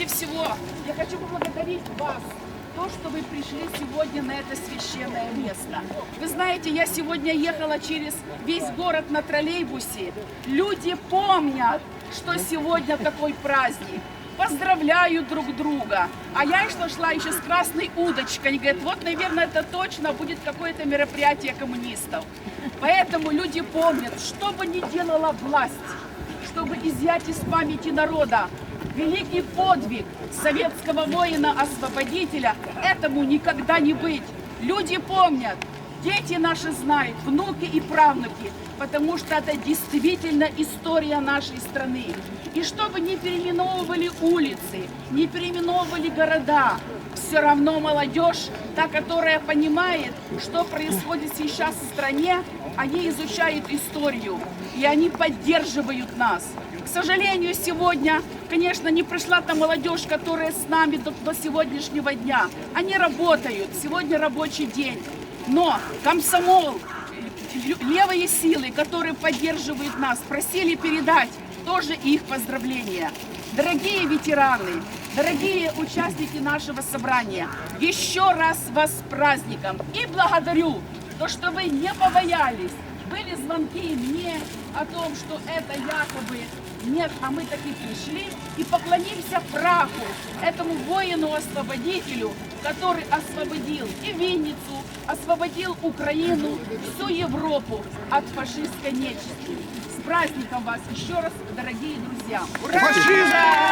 Прежде всего, я хочу поблагодарить вас, то, что вы пришли сегодня на это священное место. Вы знаете, я сегодня ехала через весь город на троллейбусе. Люди помнят, что сегодня такой праздник. Поздравляют друг друга. А я шла, шла еще с красной удочкой. И говорят, вот, наверное, это точно будет какое-то мероприятие коммунистов. Поэтому люди помнят, что бы ни делала власть, чтобы изъять из памяти народа великий подвиг советского воина-освободителя, этому никогда не быть. Люди помнят, дети наши знают, внуки и правнуки, потому что это действительно история нашей страны. И чтобы не переименовывали улицы, не переименовывали города, все равно молодежь, та, которая понимает, что происходит сейчас в стране, они изучают историю, и они поддерживают нас. К сожалению, сегодня, конечно, не пришла та молодежь, которая с нами до, до сегодняшнего дня. Они работают, сегодня рабочий день. Но комсомол, левые силы, которые поддерживают нас, просили передать тоже их поздравления. Дорогие ветераны, дорогие участники нашего собрания, еще раз вас с праздником и благодарю, то, что вы не побоялись. Были звонки мне о том, что это якобы нет, а мы таки пришли и поклонимся праху этому воину-освободителю, который освободил и Винницу, освободил Украину, всю Европу от фашистской нечисти. С праздником вас еще раз, дорогие друзья! Ура! Фашизм!